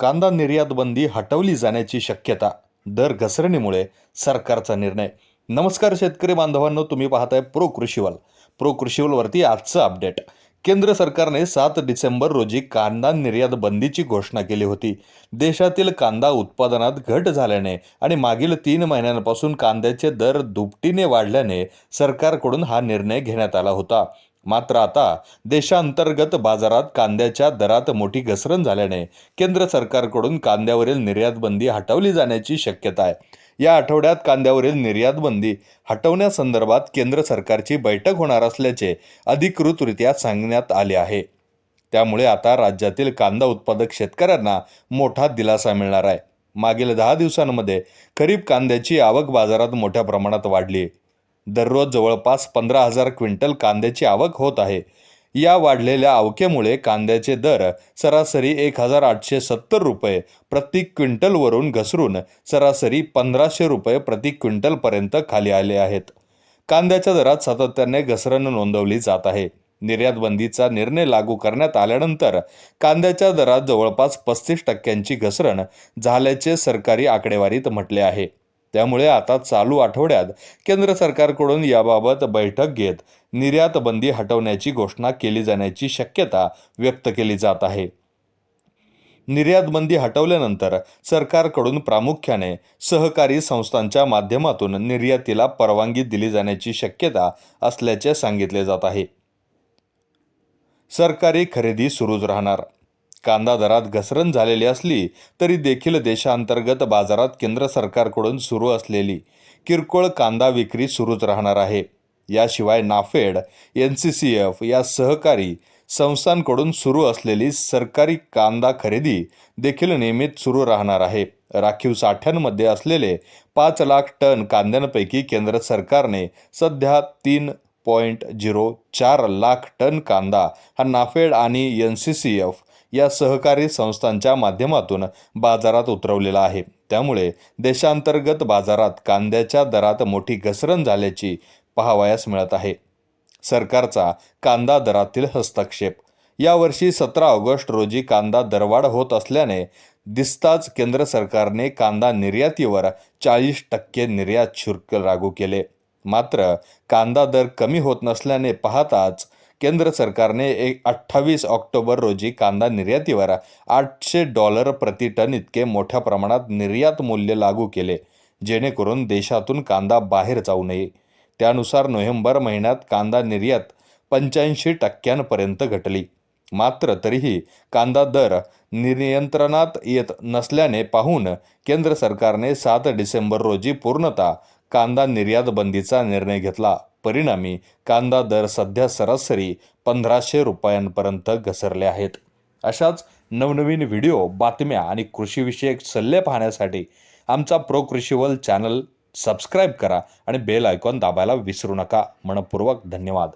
कांदा निर्यात बंदी हटवली जाण्याची शक्यता दर घसरणीमुळे सरकारचा निर्णय. नमस्कार शेतकरी बांधवांनो तुम्ही पाहताय प्रो कृषीवल. प्रो कृषीवलवरती आजचं अपडेट. केंद्र सरकारने सात डिसेंबर रोजी कांदा निर्यात बंदीची घोषणा केली होती. देशातील कांदा उत्पादनात घट झाल्याने आणि मागील तीन महिन्यांपासून कांद्याचे दर दुपटीने वाढल्याने सरकारकडून हा निर्णय घेण्यात आला होता. मात्र आता देशांतर्गत बाजारात कांद्याच्या दरात मोठी घसरण झाल्याने केंद्र सरकारकडून कांद्यावरील निर्यातबंदी हटवली जाण्याची शक्यता आहे. या आठवड्यात कांद्यावरील निर्यातबंदी हटवण्यासंदर्भात केंद्र सरकारची बैठक होणार असल्याचे अधिकृतरित्या सांगण्यात आले आहे. त्यामुळे आता राज्यातील कांदा उत्पादक शेतकऱ्यांना मोठा दिलासा मिळणार आहे. मागील दहा दिवसांमध्ये खरीप कांद्याची आवक बाजारात मोठ्या प्रमाणात वाढली. दररोज जवळपास पंधरा हजार क्विंटल कांद्याची आवक होत आहे. या वाढलेल्या आवकेमुळे कांद्याचे दर सरासरी एक हजार आठशे सत्तर रुपये प्रति क्विंटलवरून घसरून सरासरी पंधराशे रुपये प्रति क्विंटलपर्यंत खाली आले आहेत. कांद्याच्या दरात सातत्याने घसरण नोंदवली जात आहे. निर्यात बंदीचा निर्णय लागू करण्यात आल्यानंतर कांद्याच्या दरात जवळपास पस्तीस टक्क्यांची घसरण झाल्याचे सरकारी आकडेवारीत म्हटले आहे. त्यामुळे आता चालू आठवड्यात केंद्र सरकारकडून याबाबत बैठक घेत निर्यात बंदी हटवण्याची घोषणा केली जाण्याची शक्यता व्यक्त केली जात आहे. निर्यात बंदी हटवल्यानंतर सरकारकडून प्रामुख्याने सहकारी संस्थांच्या माध्यमातून निर्यातीला परवानगी दिली जाण्याची शक्यता असल्याचे सांगितले जात आहे. सरकारी खरेदी सुरूच राहणार. कांदा दरात घसरण झालेली असली तरी देखील देशांतर्गत बाजारात केंद्र सरकारकडून सुरू असलेली किरकोळ कांदा विक्री सुरूच राहणार आहे. याशिवाय NAFED N C C F या सहकारी संस्थांकडून सुरू असलेली सरकारी कांदा खरेदी देखील नियमित सुरू राहणार आहे. राखीव साठ्यांमध्ये असलेले पाच लाख टन कांद्यांपैकी केंद्र सरकारने सध्या तीन पॉईंट झिरो चार लाख टन कांदा हा नाफेड आणि एन सी सी एफ या सहकारी संस्थांच्या माध्यमातून बाजारात उतरवलेला आहे. त्यामुळे देशांतर्गत बाजारात कांद्याच्या दरात मोठी घसरण झाल्याची पाहावयास मिळत आहे. सरकारचा कांदा दरातील हस्तक्षेप. यावर्षी सतरा ऑगस्ट रोजी कांदा दरवाढ होत असल्याने दिसताच केंद्र सरकारने कांदा निर्यातीवर चाळीस टक्के निर्यात शुल्क लागू केले. मात्र कांदा दर कमी होत नसल्याने पाहताच केंद्र सरकारने एक अठ्ठावीस ऑक्टोबर रोजी कांदा निर्यातीवर आठशे डॉलर प्रति टन इतके मोठ्या प्रमाणात निर्यात मूल्य लागू केले जेणेकरून देशातून कांदा बाहेर जाऊ नये. त्यानुसार नोव्हेंबर महिन्यात कांदा निर्यात पंच्याऐंशी टक्क्यांपर्यंत घटली. मात्र तरीही कांदा दर नियंत्रणात येत नसल्याने पाहून केंद्र सरकारने सात डिसेंबर रोजी पूर्णतः कांदा निर्यात बंदीचा निर्णय घेतला. परिणामी कांदा दर सध्या सरासरी पंधराशे रुपयांपर्यंत घसरले आहेत. अशाच नवनवीन व्हिडिओ बातम्या आणि कृषीविषयक सल्ले पाहण्यासाठी आमचा प्रो कृषीवल चॅनल सबस्क्राईब करा आणि बेल आयकॉन दाबायला विसरू नका. मनपूर्वक धन्यवाद.